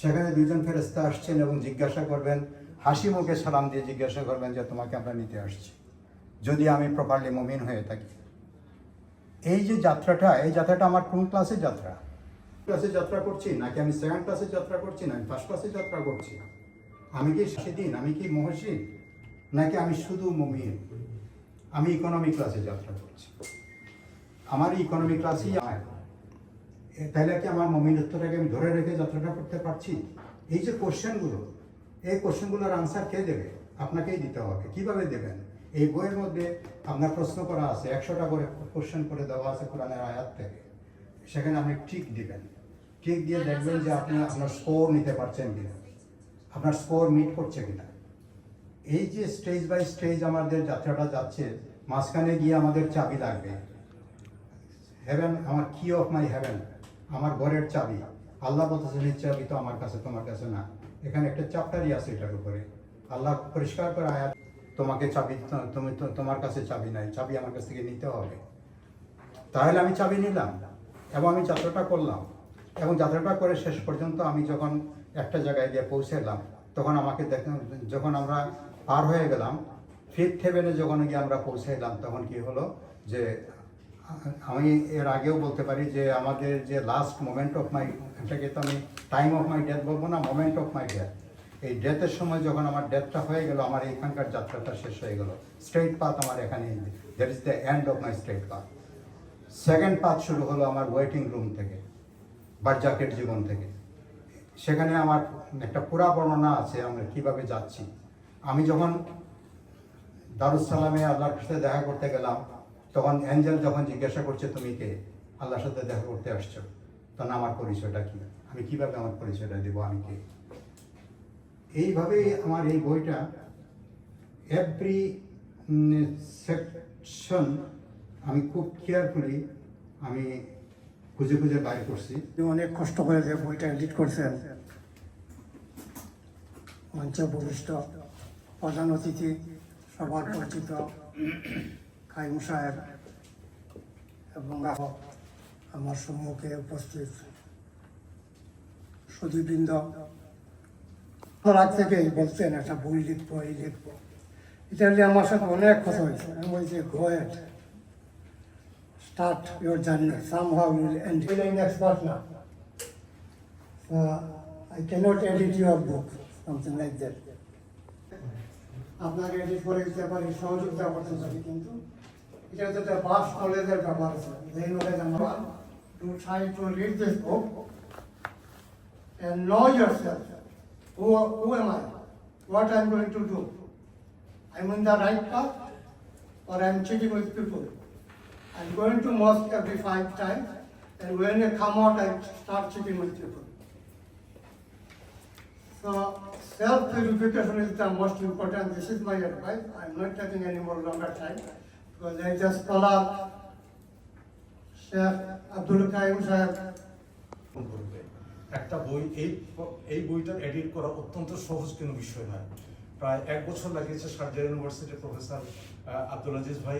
সেখানে দুইজন ফেরেস্তা আসছেন এবং জিজ্ঞাসা করবেন, হাসি মুখে সালাম দিয়ে জিজ্ঞাসা করবেন যে তোমাকে আমরা নিতে আসছি, যদি আমি প্রপারলি মমিন হয়ে থাকি। এই যে যাত্রাটা, এই যাত্রাটা আমার কোন ক্লাসের যাত্রা? ক্লাসে যাত্রা করছি, নাকি আমি সেকেন্ড ক্লাসে যাত্রা করছি না আমি ফার্স্ট ক্লাসে যাত্রা করছি? আমি কি সেদিন, আমি কি মহসিন নাকি আমি শুধু মুমিন? আমি ইকোনমি ক্লাসে যাত্রা করছি। আমার ইকোনমি ক্লাসই তাহলে কি আমার মমিনত্বটাকে আমি ধরে রেখে যাত্রাটা করতে পারছি? এই যে কোশ্চেনগুলো, এই কোশ্চেনগুলোর আনসার কে দেবে? আপনাকেই দিতে হবে। কীভাবে দেবেন? এই বইয়ের মধ্যে আপনার প্রশ্ন করা আছে, একশোটা করে কোশ্চেন করে দেওয়া আছে কোরআনের আয়াত থেকে। সেখানে আপনি ঠিক দিবেন। ঠিক দিয়ে দেখবেন যে আপনি আপনার স্কোর নিতে পারছেন কিনা। আপনার স্কোর মিট করছে কিনা। এই যে স্টেজ বাই স্টেজ আমাদের যাত্রাটা যাচ্ছে, মাঝখানে গিয়ে আমাদের চাবি লাগবে। হেভেন আমার কি অফ মাই হেভেন আমার ঘরের চাবি। আল্লাহ বলতেছেন, এই চাবি তো আমার কাছে, তোমার কাছে না। এখানে একটা চাপ্টারই আছে এটার উপরে। আল্লাহ পরিষ্কার করে আয়াত, তোমাকে চাবি, তুমি তোমার কাছে চাবি নাই, চাবি আমার কাছ থেকে নিতে হবে। তাহলে আমি চাবি নিলাম এবং আমি যাত্রাটা করলাম। এবং যাত্রাটা করে শেষ পর্যন্ত আমি যখন একটা জায়গায় গিয়ে পৌঁছালাম, তখন আমাকে যখন আমরা পার হয়ে গেলাম ফিফথ হেভেনে যখন গিয়ে আমরা পৌঁছে পৌঁছাইলাম তখন কি হলো যে আমি এর আগেও বলতে পারি যে আমাদের যে লাস্ট মোমেন্ট অফ মাই এটাকে তো আমি টাইম অফ মাই ডেথ বলব না মোমেন্ট অফ মাই ডেথ এই ডেথের সময় যখন আমার ডেথটা হয়ে গেল, আমার এইখানকার যাত্রাটা শেষ হয়ে গেল। স্ট্রেট পাথ আমার এখানে that is the end of my straight path second path শুরু হলো আমার ওয়েটিং রুম থেকে বার্জাকের জীবন থেকে। সেখানে আমার একটা পুরা বর্ণনা আছে, আমরা কীভাবে যাচ্ছি। আমি যখন দারুসালামে আল্লাহর সাথে দেখা করতে গেলাম তখন অ্যাঞ্জেল যখন জিজ্ঞাসা করছে, তুমি কে? আল্লাহর সাথে দেখা করতে আসছো। তখন আমার পরিচয়টা কি? আমি কীভাবে আমার পরিচয়টা দেবো? আমি কে? এইভাবেই আমার এই বইটা এভরি সেকশন আমি খুব কেয়ারফুলি আমি খুঁজে খুঁজে বাইর করছি। অনেক কষ্ট করে যে বইটা এডিট করছেন। মঞ্চে উপবিষ্ট প্রধান অতিথি সবার পরিচিত। খাইম সাহেব এবং আমার সম্মুখে উপস্থিত সুদীবৃন্দ থেকেই বলতেন একটা বই লিখব এই লিখব এটা নিয়ে আমার সাথে অনেক কথা হয়েছে আমি বলছি গোয়েট start your journey. Somehow you will end. You're an expert now. Uh, I cannot edit your book, something like that. আপনাকে এডিট করে দিতে পারি সহযোগিতা করতে পারি কিন্তু The vast knowledge. They know that to try to read this book and know yourself. Who, who am I? What I'm going to do? I'm in the right path or I'm cheating with people. I'm going to mosque every five times and when I come out, I start cheating with people. So self-purification is the most important. This is my advice. I'm not taking any more longer time. A scholar, Sheikh Abdul Qayyum Sahib, একটা বই এই এই বইটা edit করা অত্যন্ত সহজ কোনো বিষয় নয়। প্রায় এক বছর লাগিয়েছে সার্জার ইউনিভার্সিটির প্রফেসর আব্দুল আজিজ ভাই।